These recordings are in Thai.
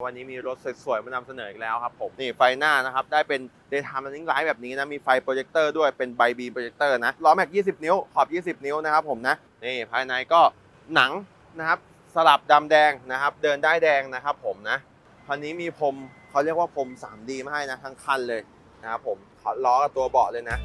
วันนี้มีรถสวยๆ มานำเสนออีกแล้วครับผม นี่ไฟหน้านะครับ ได้เป็น daytime running light แบบนี้นะ มีไฟโปรเจคเตอร์ด้วยเป็นไบบีโปรเจคเตอร์นะล้อแม็ก 20 นิ้ว ขอบ 20 นิ้วนะครับผมนะ นี่ภายในก็หนังนะครับ สลับดำแดงนะครับ เดินได้แดงนะครับผมนะคันนี้มีพรมเขาเรียกว่าพรม 3D มาให้นะทั้งคันเลยนะครับผมล้อกับตัวเบาะเลยนะ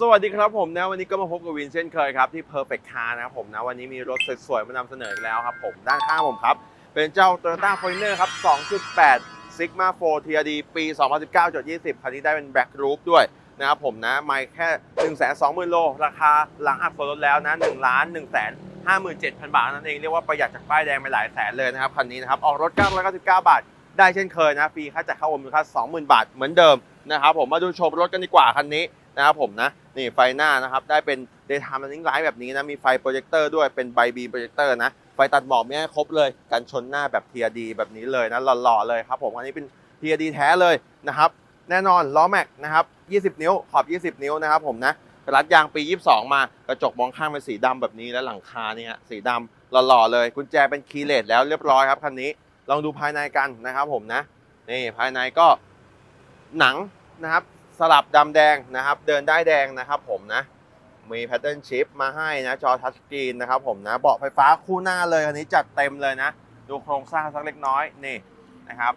สวัสดีครับผมนะวันนี้ก็มาพบกับวินเช่นเคยครับที่ Perfect Car นะครับผมนะวันนี้มีรถสวยๆมานำเสนออีกแล้วครับผมด้านข้างผมครับ เป็นเจ้า Toyota Fortuner ครับ 2.8 Sigma 4 TRD ปี 2019.20 คันนี้ได้เป็น Black Roof ด้วยนะครับผมนะไม่แค่ 120,000 โล ราคาหลังหักส่วนลดแล้วนะ1ล้าน1แสน57,000 บาทนั่นเอง เรียกว่าประหยัดจากป้ายแดงไปหลายแสนเลยนะครับคันนี้นะครับออกรถ999บาท ได้เช่นเคยนะฟรีค่าจัดเข้าอมมูลค่า20,000 บาทเหมือนเดิมนะครับผมมาดูชมรถกันดีกว่าคันนี้นะครับผมนะ นี่ไฟหน้านะครับ ได้เป็น daytime running light แบบนี้นะ มีไฟโปรเจคเตอร์ด้วยเป็นไบบีโปรเจคเตอร์นะ ไฟตัดหมอกมีให้ครบเลยกันชนหน้าแบบ TRD แบบนี้เลยนะหล่อๆเลยครับผมอันนี้เป็น TRD แท้เลยนะครับ แน่นอนล้อแม็กนะครับ 20 นิ้วขอบ 20 นิ้วนะครับผมนะรัดยางปี 22 มากระจกมองข้างเป็นสีดำแบบนี้และหลังคาเนี่ยสีดำหล่อๆเลย กุญแจเป็นคีย์เลสแล้วเรียบร้อยครับคันนี้ลองดูภายในกันนะครับผมนะนี่ภายในก็หนังนะครับ สลับดำแดงนะครับ เดินได้แดงนะครับผมนะ มีแพทเทิร์นชิพมาให้นะ จอทัชสกรีนนะครับผมนะ เบาะไฟฟ้าคู่หน้าเลยอันนี้จัดเต็มเลยนะ ดูโครงสร้างสักเล็กน้อยนี่นะครับ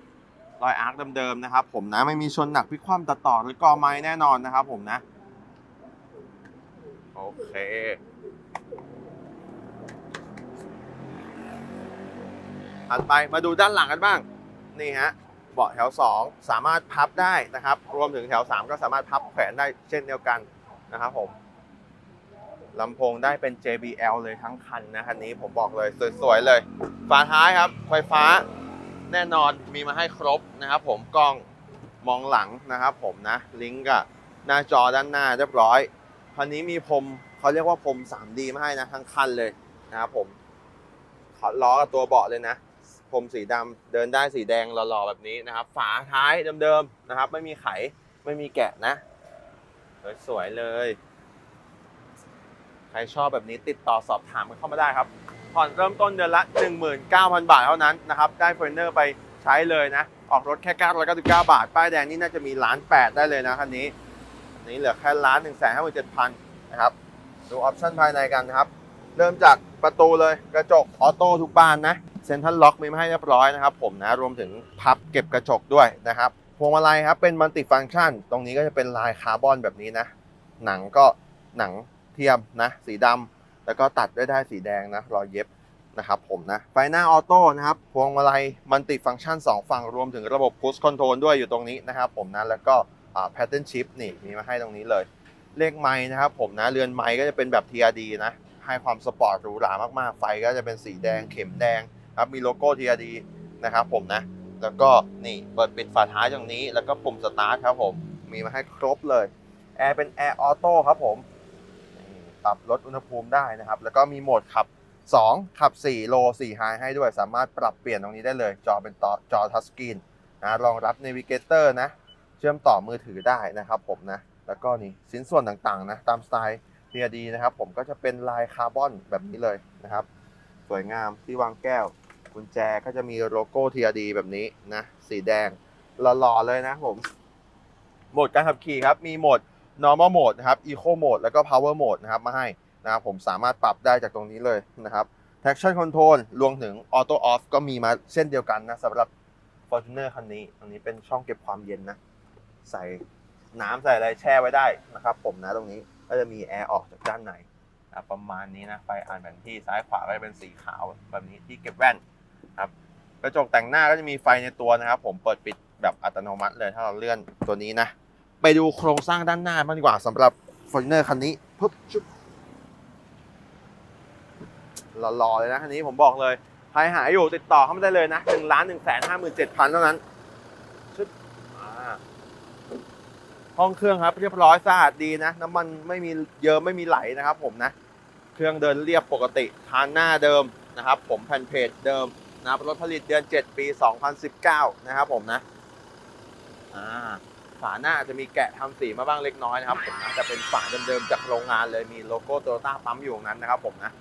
รอยอาร์คเดิมๆนะครับผมนะ ไม่มีชนหนักพิคว่ำตัดต่อหรือกอไม้แน่นอนนะครับผมนะ โอเคถัดไปมาดูด้านหลังกันบ้าง นี่ฮะ เบาะแถว 2 สามารถพับได้นะครับ รวมถึงแถว 3 ก็สามารถพับแขวนได้เช่นเดียวกันนะครับผมลำโพงได้เป็น JBL เลยทั้งคันนะคันนี้ผมบอกเลยสวยๆเลย ฝาท้ายครับ ไฟฟ้าแน่นอนมีมาให้ครบนะครับผมกล้องมองหลังนะครับผมนะลิงก์กับหน้าจอด้านหน้าเรียบร้อยคันนี้มีพรมเขาเรียกว่าพรม 3D มาให้นะทั้งคันเลยนะครับผมขอล้อกับตัวเบาะเลยนะ พรมสีดำเดินได้สีแดงหล่อๆแบบนี้นะครับ ฝาท้ายเดิมๆนะครับ ไม่มีไขไม่มีแกะนะ สวยๆเลย ใครชอบแบบนี้ติดต่อสอบถามกันเข้ามาได้ครับผ่อนเริ่มต้นเดือนละ 19,000 บาทเท่านั้นนะครับ ได้เฟอร์เนอร์ไปใช้เลยนะ ออกรถแค่ 999 บาท ป้ายแดงนี่น่าจะมีล้านแปดได้เลยนะคันนี้อันนี้เหลือแค่ล้าน1 5 7 0 0 0นะครับ ดูออปชั่นภายในกันนะครับ เริ่มจากประตูเลยกระจกออโต้ทุกบานนะ เซ็นทรัลล็อกมีมาให้เรียบร้อยนะครับผมนะรวมถึงพับเก็บกระจกด้วยนะครับพวงมาลัยครับเป็นมัลติฟัง c t ชัน ตรงนี้ก็จะเป็นลายคาร์บอนแบบนี้นะ หนังก็หนังเทียมนะสีดำแล้วก็ตัดด้วยได้สีแดงนะรอยเย็บนะครับผมนะไฟหน้าออโต้นะครับพวงมาลัยมัลติฟัง c t ชัน 2 ฝั่งรวมถึงระบบพุชคอนโทรลด้วยอยู่ตรงนี้นะครับผมนะแล้วก็แพทเทิร์นชิพนี่มีมาให้ตรงนี้เลย เลขไม้นะครับผมนะเรือนไม้ก็จะเป็นแบบ TRD นะให้ความสปอร์ตหรูหรามากๆ ไฟก็จะเป็นสีแดงเข็มแดง ครับมีโลโก้ TRD นะครับผมนะ แล้วก็นี่เปิดปิดฝาท้ายตรงนี้ แล้วก็ปุ่มสตาร์ทครับผม มีมาให้ครบเลยแอร์เป็นแอร์ออโต้ครับผมปรับลดอุณหภูมิได้นะครับ แล้วก็มีโหมดขับ 2 ขับ 4 โล4ไฮให้ด้วย สามารถปรับเปลี่ยนตรงนี้ได้เลย จอเป็นต่อจอทัชสกรีนนะรองรับ n น v ิเกเตอร์นะ เชื่อมต่อมือถือได้นะครับผมนะ แล้วก็นี่ชิ้นส่วนต่างๆนะตามสไตล์ TRD นะครับ ผมก็จะเป็นลายคาร์บอนแบบนี้เลยนะครับ สวยงามที่วางแก้ว กุญแจก็จะมีโลโก้ TRD แบบนี้นะ สีแดงหล่อๆเลยนะผม โหมดการขับขี่ครับ มีโหมด normal mode นะครับ eco mode แล้วก็ power mode นะครับ มาให้นะครับผมสามารถปรับได้จากตรงนี้เลยนะครับ traction control รวมถึง auto off ก็มีมาเช่นเดียวกันนะสำหรับ Fortuner คันนี้ ตรงนี้เป็นช่องเก็บความเย็นนะ ใส่น้ำใส่อะไรแช่ไว้ได้นะครับ ผมนะตรงนี้ก็จะมีแอร์ออกจากด้านในประมาณนี้นะไฟอ่านแผนที่ซ้ายขวาก็จะเป็นสีขาวแบบนี้ที่เก็บแว่น ครับกระจกแต่งหน้าก็จะมีไฟในตัวนะครับ ผมเปิดปิดแบบอัตโนมัติเลยถ้าเราเลื่อนตัวนี้นะ ไปดูโครงสร้างด้านหน้าบ้างดีกว่าสำหรับ Fortuner คันนี้ปึ๊บชุบหล่อๆเลยนะคันนี้ผมบอกเลยใครหายอยู่ติดต่อเข้ามาได้เลยนะ1ล้าน1แสน57,000เท่านั้นชุดอ่าห้องเครื่องครับ เรียบร้อยสะอาดดีนะ น้ำมันไม่มีเยิ้มไม่มีไหลนะครับ ผมนะ เครื่องเดินเรียบปกติทานหน้าเดิมนะครับ ผมแผ่นเพจเดิม นะครับรถผลิตเดือน 7 ปี 2019 นะครับผมนะอ่าฝาหน้าจะมีแกะทำสีมาบ้างเล็กน้อยนะครับผมนะแต่เป็นฝาเดิมๆจากโรงงานเลยมีโลโก้โตโยต้าปั๊มอยู่ตรงนั้นนะครับผมนะ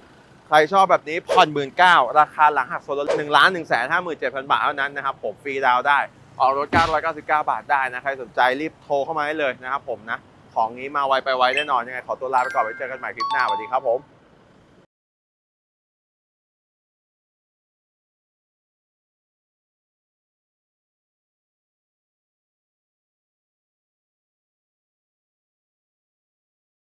ใครชอบแบบนี้ผ่อนหมื่นเก้าราคาหลังหักส่วนลดหนึ่งล้านหนึ่งแสนห้าหมื่นเจ็ดพันบาทเท่านั้นนะครับผมฟรีดาวได้ ออกรถ999บาทได้นะ ใครสนใจรีบโทรเข้ามาได้เลยนะครับผมนะ ของนี้มาไวไปไวแน่นอนยังไงขอตัวลาไปก่อนไว้เจอกันใหม่คลิปหน้าสวัสดีครับผม